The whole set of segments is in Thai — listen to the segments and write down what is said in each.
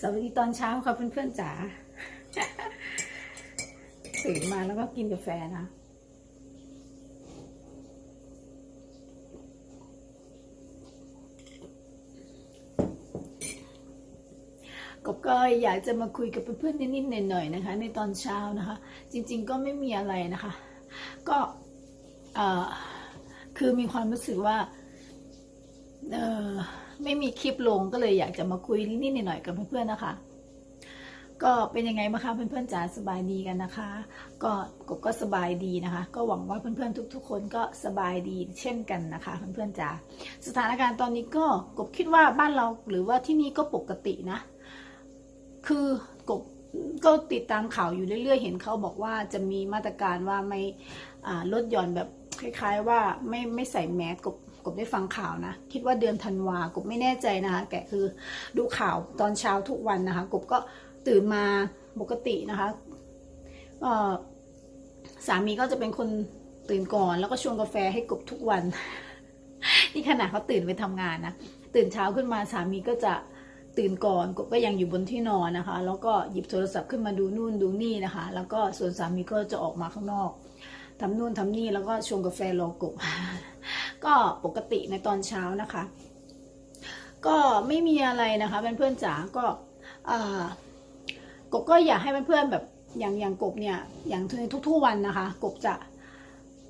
สวัสดีตอนเช้าค่ะเพื่อนๆจ๋าตื่นมาแล้วก็กินกาแฟนะกบก็อยากจะมาคุยกับเพื่อนๆนิดๆหน่อยๆนะคะ ในตอนเช้านะคะ จริง ๆ ก็ไม่มีอะไรนะคะ ก็คือมีความรู้สึกว่าเออ ไม่มีคลิปลงก็เลยอยากจะมาคุยนิดๆหน่อยๆกับเพื่อนๆนะคะ ก็เป็นยังไงบ้างคะเพื่อนๆจ๋าสบายดีกันนะคะ ก็กบก็สบายดีนะคะ ก็หวังว่าเพื่อนๆทุก ๆ คนก็สบายดีเช่นกันนะคะ เพื่อนๆจ๋าสถานการณ์ตอนนี้ก็กบคิดว่าบ้านเราหรือว่าที่นี่ก็ปกตินะ คือกบก็ติดตามข่าวอยู่เรื่อย ๆ เห็นเขาบอกว่าจะมีมาตรการว่าไม่ลดหย่อนแบบคล้าย ๆ ว่าไม่ไม่ใส่แมสกบ กบได้ฟังข่าวนะ คิดว่าเดือนธันวากบไม่แน่ใจนะคะ แกคือดูข่าวตอนเช้าทุกวันนะคะ กบก็ตื่นมาปกตินะคะสามีก็จะเป็นคนตื่นก่อน แล้วก็ชงกาแฟให้กบทุกวัน นี่ขนาดเขาตื่นไปทำงานนะ ตื่นเช้าขึ้นมาสามีก็จะตื่นก่อนกบก็ยังอยู่บนที่นอนนะคะ แล้วก็หยิบโทรศัพท์ขึ้นมาดูนู่นดูนี่นะคะ แล้วก็ส่วนสามีก็จะออกมาข้างนอกทำนู่นทำนี่แล้วก็ชงกาแฟรอกบ ก็ปกติในตอนเช้านะคะ ก็ไม่มีอะไรนะคะเพื่อนๆจ๋าก็กบก็อยากให้เพื่อนๆแบบอย่างอย่างกบเนี่ยอย่างในทุกๆวันนะคะ กบจะ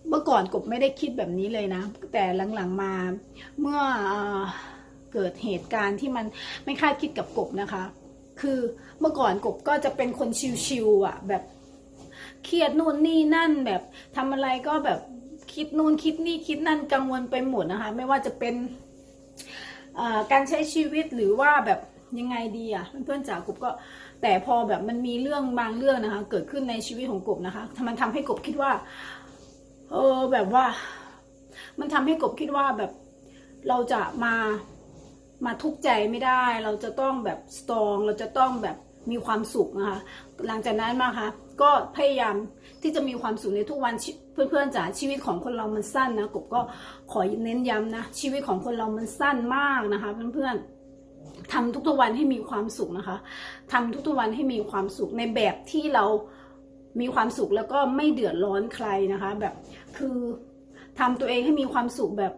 เมื่อก่อนกบไม่ได้คิดแบบนี้เลยนะ แต่หลังๆมาเมื่อเอ่อเกิดเหตุการณ์ที่มันไม่คาดคิดกับกบนะคะ คือเมื่อก่อนกบก็จะเป็นคนชิวๆอะแบบเครียดนู่นนี่นั่นแบบทำอะไรก็แบบ คิดนู่นคิดนี่คิดนั่นกังวลไปหมดนะคะ ไม่ว่าจะเป็นการใช้ชีวิตหรือว่าแบบยังไงดีอะเพื่อนๆจ๋ากบก็แต่พอแบบมันมีเรื่องบางเรื่องนะคะ เกิดขึ้นในชีวิตของกบนะคะมันทำให้กบคิดว่า เออแบบว่า มันทำให้กบคิดว่าแบบเราจะมามาทุกข์ใจไม่ได้ เราจะต้องแบบสตรอง เราจะต้องแบบ มีความสุขนะคะหลังจากนั้นมาค่ะก็พยายามที่จะมีความสุขในทุกวันเพื่อนๆจ๋าชีวิตของคนเรามันสั้นนะกบก็ขอเน้นย้ำนะชีวิตของคนเรามันสั้นมากนะคะ เพื่อนๆทำทุกๆวันให้มีความสุขนะคะทำทุกๆวันให้มีความสุขในแบบที่เรามีความสุขแล้วก็ไม่เดือดร้อนใครนะคะ แบบคือทำตัวเองให้มีความสุขแบบ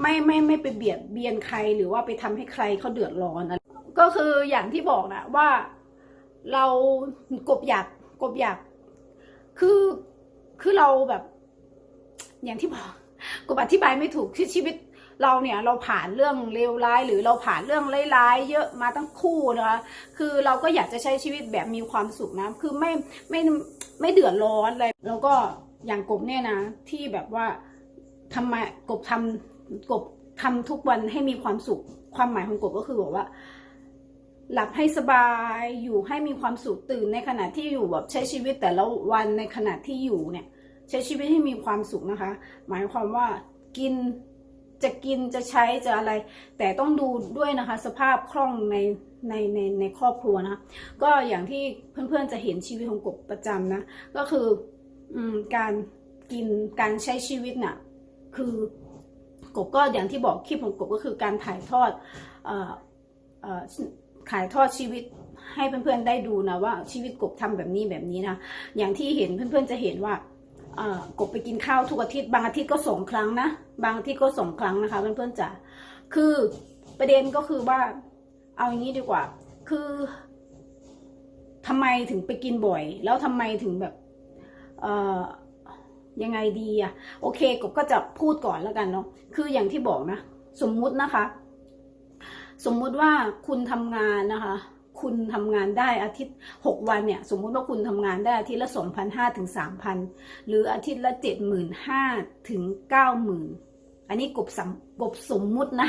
ไม่ไม่ไม่ไปเบียดเบียนใครหรือว่าไปทำให้ใครเขาเดือดร้อนอะ ก็คืออย่างที่บอกนะว่าเรากบอยากกบอยาก คือคือเราแบบ อย่างที่บอกกบอธิบายไม่ถูกที่ชีวิตเราเนี่ยเราผ่านเรื่องเลวร้าย หรือเราผ่านเรื่องร้ายๆเยอะมาตั้งคู่นะคะคือเราก็อยากจะใช้ชีวิตแบบมีความสุขนะ คือไม่ไม่ไม่เดือดร้อนอะไรแล้วก็อย่างกบเนี่ยนะ ที่แบบว่าทำไมกบทำกบทำทุกวันให้มีความสุข ความหมายของกบก็คือบอกว่า หลับให้สบายอยู่ให้มีความสุขตื่นในขณะที่อยู่แบบใช้ชีวิตแต่ละวันในขณะที่อยู่เนี่ย ใช้ชีวิตให้มีความสุขนะคะ หมายความว่ากินจะกินจะใช้จะอะไร แต่ต้องดูด้วยนะคะ สภาพคล่องในในในในครอบครัวนะคะก็อย่างที่เพื่อนๆจะเห็นชีวิตของกบประจำนะก็คืออืมการกินการใช้ชีวิตน่ะคือกบก็อย่างที่บอกคลิปของกบก็คือการถ่ายทอดเอ่อเอ่อ ถ่ายทอดชีวิตให้เพื่อนๆได้ดูนะว่าชีวิตกบทำแบบนี้แบบนี้นะอย่างที่เห็นเพื่อนๆจะเห็นว่ากบไปกินข้าวทุกอาทิตย์บางอาทิตย์ก็สองครั้งนะบางอาทิตย์ก็สองครั้งนะคะ เพื่อนๆจ๋าคือประเด็นก็คือว่า เอาอย่างนี้ดีกว่า คือทำไมถึงไปกินบ่อย แล้วทำไมถึงแบบเอ่อยังไงดีอะโอเคกบก็จะพูดก่อนแล้วกันเนาะคืออย่างที่บอกนะ สมมุตินะคะ สมมุติว่าคุณทำงานนะคะ คุณทำงานได้อาทิตย์หกวันเนี่ย สมมุติว่าคุณทำงานได้อาทิตย์ละสองพันห้าถึงสามพันหรืออาทิตย์ละเจ็ดหมื่นห้าถึงเก้าหมื่นอันนี้กบสมกบสมมุตินะ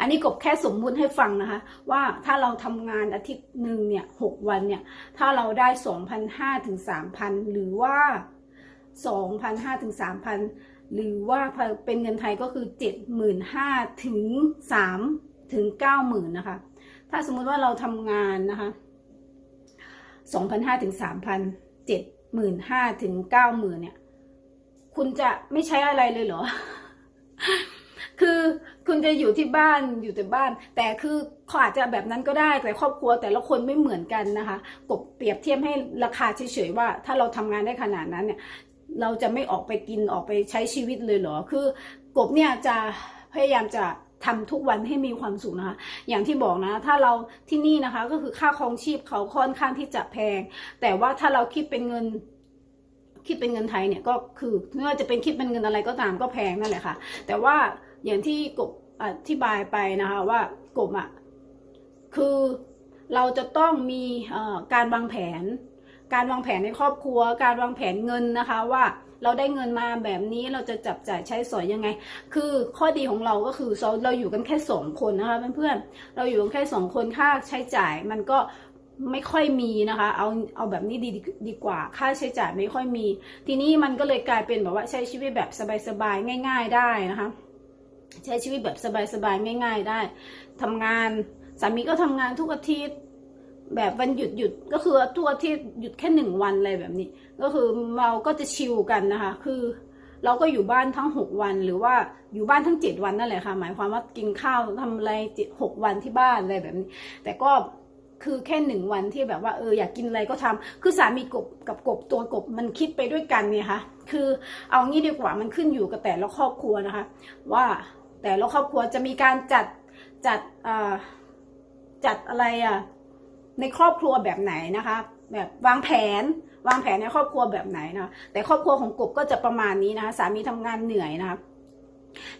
อันนี้กบแค่สมมุติให้ฟังนะคะ ว่าถ้าเราทำงานอาทิตย์หนึ่งเนี่ยหกวันเนี่ย ถ้าเราได้สองพันห้าถึงสามพันหรือว่าสองพันห้าถึงสามพันหรือว่าเป็นเงินไทยก็คือเจ็ดหมื่นห้าถึงสาม ถึงเก้าหมื่นนะคะ ถ้าสมมุติว่าเราทำงานนะคะสองพันห้าถึงสามพันเจ็ดหมื่นห้าถึงเก้าหมื่นเนี่ย คุณจะไม่ใช้อะไรเลยเหรอ คือคุณจะอยู่ที่บ้านอยู่แต่บ้าน แต่คือเขาอาจจะแบบนั้นก็ได้แต่ครอบครัวแต่ละคนไม่เหมือนกันนะคะ กบเปรียบเทียบให้ราคาเฉยๆว่า ถ้าเราทำงานได้ขนาดนั้นเนี่ย เราจะไม่ออกไปกินออกไปใช้ชีวิตเลยเหรอ คือกบเนี่ยจะพยายามจะ ทำทุกวันให้มีความสุขนะคะ อย่างที่บอกนะ ถ้าเราที่นี่นะคะก็คือค่าครองชีพเขาค่อนข้างที่จะแพง แต่ว่าถ้าเราคิดเป็นเงินคิดเป็นเงินไทยเนี่ยก็คือไม่ว่าจะเป็นคิดเป็นเงินอะไรก็ตามก็แพงนั่นแหละค่ะ แต่ว่าอย่างที่กบอธิบายไปนะคะว่ากบอะคือเราจะต้องมีอ่อการวางแผน การวางแผนในครอบครัว การวางแผนเงินนะคะว่า เราได้เงินมาแบบนี้เราจะจับจ่ายใช้สอยยังไง คือข้อดีของเราก็คือเราเราอยู่กันแค่สองคนนะคะเพื่อนๆเราอยู่กันแค่สองคนค่าใช้จ่ายมันก็ไม่ค่อยมีนะคะ เอาเอาแบบนี้ดีดีกว่า ค่าใช้จ่ายไม่ค่อยมี ทีนี้มันก็เลยกลายเป็นแบบว่าใช้ชีวิตแบบสบายๆง่าย ๆได้นะคะ ใช้ชีวิตแบบสบายๆง่าย ๆ ได้ทำงานสามีก็ทำงานทุกอาทิตย์ แบบวันหยุดหยุดก็คือทุกอาทิตย์หยุดแค่หนึ่งวันอะไรแบบนี้ ก็คือเราก็จะชิลกันนะคะ คือ เราก็อยู่บ้านทั้งหกวัน หรือว่าอยู่บ้านทั้งเจ็ดวันนั่นแหละค่ะ หมายความว่ากินข้าวทำอะไรเจ็ดหกวันที่บ้านอะไรแบบนี้ แต่ก็คือแค่หนึ่งวันที่แบบว่าเอออยากกินอะไรก็ทำคือสามีกบกับกบตัวกบมันคิดไปด้วยกันเนี่ยค่ะ คือเอางี้ดีกว่ามันขึ้นอยู่กับแต่ละครอบครัวนะคะ ว่าแต่ละครอบครัวจะมีการจัดจัดอ่าจัดอะไรอะ ในครอบครัวแบบไหนนะคะ แบบวางแผนวางแผนในครอบครัวแบบไหนนะคะแต่ครอบครัวของกบก็จะประมาณนี้นะคะสามีทำงานเหนื่อยนะคะ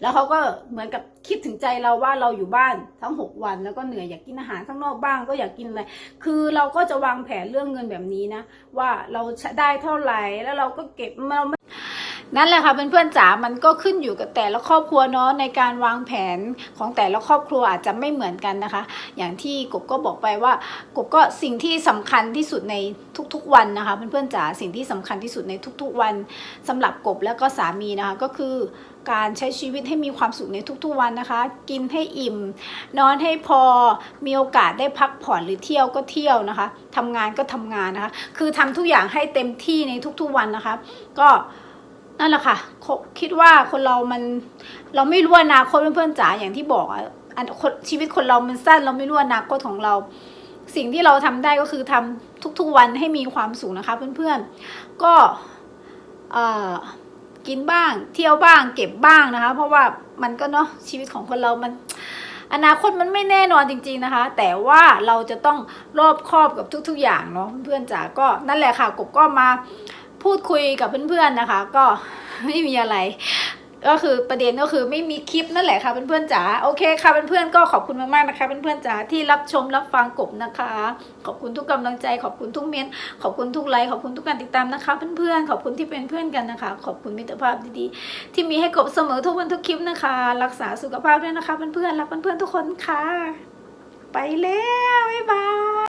แล้วเขาก็เหมือนกับคิดถึงใจเราว่าเราอยู่บ้านทั้งหกวัน แล้วก็เหนื่อยอยากกินอาหารข้างนอกบ้างก็อยากกินอะไรคือเราก็จะวางแผนเรื่องเงินแบบนี้นะ ว่าเราได้เท่าไหร่แล้วเราก็เก็บเรา นั่นแหละค่ะเพื่อนๆจ๋า มันก็ขึ้นอยู่กับแต่ละครอบครัวเนาะในการวางแผนของแต่ละครอบครัวอาจจะไม่เหมือนกันนะคะ อย่างที่กบก็บอกไปว่ากบก็สิ่งที่สำคัญที่สุดในทุกๆวันนะคะเพื่อนๆจ๋า สิ่งที่สำคัญที่สุดในทุกๆวันสำหรับกบแล้วก็สามีนะคะก็คือการใช้ชีวิตให้มีความสุขในทุกๆวันนะคะ กินให้อิ่ม นอนให้พอ มีโอกาสได้พักผ่อนหรือเที่ยวก็เที่ยวนะคะทำงานก็ทำงานนะคะ คือทำทุกอย่างให้เต็มที่ในทุกๆวันนะคะ ก็ นั่นแหละค่ะ คิดว่าคนเรามัน เราไม่รู้อนาคตเพื่อนๆจ๋าอย่างที่บอกอะอันชีวิตคนเรามันสั้นเราไม่รู้อนาคตของเรา สิ่งที่เราทำได้ก็คือทำทุกๆวันให้มีความสุขนะคะเพื่อนๆ ก็กินบ้าง เที่ยวบ้าง เก็บบ้างนะคะ เพราะว่ามันก็เนาะชีวิตของคนเรามัน อนาคตมันไม่แน่นอนจริง ๆนะคะ แต่ว่าเราจะต้องรอบครอบกับทุก ๆ อย่างเนาะเพื่อนๆจ๋าก็นั่นแหละค่ะกบก็มา พูดคุยกับเพื่อนๆนะคะ ก็ไม่มีอะไร ก็คือประเด็นก็คือไม่มีคลิปนั่นแหละค่ะเพื่อนๆจ๋าโอเคค่ะเพื่อนๆก็ขอบคุณมากๆนะคะเพื่อนๆจ๋าที่รับชมรับฟังกบนะคะ ขอบคุณทุกกำลังใจ ขอบคุณทุกเมนขอบคุณทุกไลค์ขอบคุณทุกการติดตามนะคะเพื่อนๆขอบคุณที่เป็นเพื่อนกันนะคะ ขอบคุณมิตรภาพดีๆ ที่มีให้กบเสมอทุกวันทุกคลิปนะคะ รักษาสุขภาพด้วยนะคะเพื่อนๆรักเพื่อนๆทุกคนค่ะ ไปแล้วบ๊ายบาย